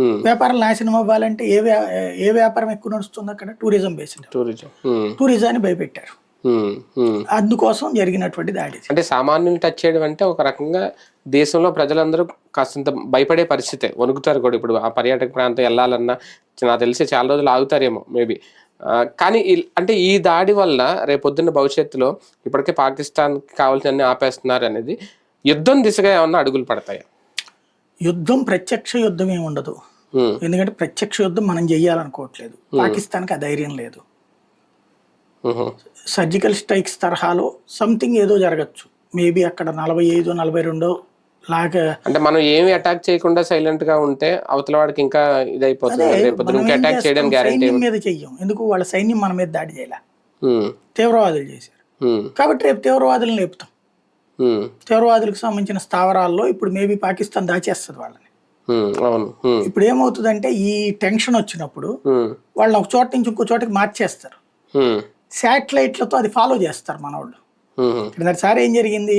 వ్యాపారం నాశనం అవ్వాలంటే ఏ వ్యా- ఏ వ్యాపారం ఎక్కువ నడుస్తుంది అక్కడ టూరిజం బేస్డ్. టూరిజం. టూరిజాన్ని భయపెట్టారు. అందుకోసం జరిగినటువంటి దాడి. అంటే సామాన్యుని టచ్ చేయడం అంటే ఒక రకంగా దేశంలో ప్రజలందరూ కాస్తంత భయపడే పరిస్థితే వణుకుతారు కూడా. ఇప్పుడు ఆ పర్యాటక ప్రాంతం వెళ్ళాలన్నా నాకు తెలిసి చాలా రోజులు ఆగుతారేమో మేబీ కానీ అంటే ఈ దాడి వల్ల రేపొద్దున్న భవిష్యత్తులో ఇప్పటికే పాకిస్తాన్కి కావాల్సిన ఆపేస్తున్నారు అనేది యుద్ధం దిశగా ఏమన్నా అడుగులు పడతాయి? యుద్ధం ప్రత్యక్ష యుద్ధం ఏమి ఉండదు. ఎందుకంటే ప్రత్యక్ష యుద్ధం మనం చెయ్యాలనుకోవట్లేదు పాకిస్తాన్కి ఆ ధైర్యం లేదు సర్జికల్ స్ట్రైక్స్ తరహాలో సంథింగ్ ఏదో జరగచ్చు. మేబీ అక్కడ నలభై ఐదు నలభై రెండో లాగా అంటే మనం ఏమి అటాక్ చేయకుండా సైలెంట్గా ఉంటే అవతల వాడికి ఇంకా ఇదైపోతుంది. అటాక్? చేయడానికి గ్యారంటీ మీద చెయ్యం. ఎందుకు? వాళ్ళ సైన్యం మన మీద దాడి చేయాల? తీవ్రవాదులు చేశారు. కాబట్టి రేపు తీవ్రవాదులను లేపుతాం. తీవ్రవాదులకు సంబంధించిన స్థావరాల్లో ఇప్పుడు మేబీ పాకిస్తాన్ దాచేస్తుంది వాళ్ళని. ఇప్పుడు ఏమవుతుందంటే ఈ టెన్షన్ వచ్చినప్పుడు వాళ్ళని ఒక చోట నుంచి ఇంకో చోటకి మార్చేస్తారు. శాటిలైట్లతో అది ఫాలో చేస్తారు మన వాళ్ళు ఉమ్, సారి ఏం జరిగింది?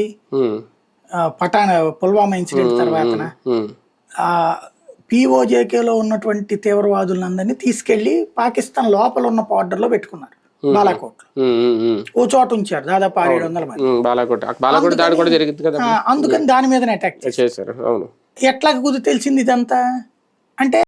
పఠాన్ పుల్వామా ఇన్సిడెంట్ తర్వాత ఉమ్, పిఓజేకేలో ఉన్నటువంటి తీవ్రవాదులందరినీ తీసుకెళ్ళి పాకిస్తాన్ లోపల ఉన్న బార్డర్లో పెట్టుకున్నారు. బాలాకోట్. ఓ చోట ఉంచారు దాదాపు ఆరేడు వందల మంది. బాలాకోట. బాలాకోట దాడి కూడా జరిగింది కదా అందుకని దాని మీదనే అటాక్ చేశారు. అవును. ఎట్లా కుదిరి తెలిసింది ఇదంతా? అంటే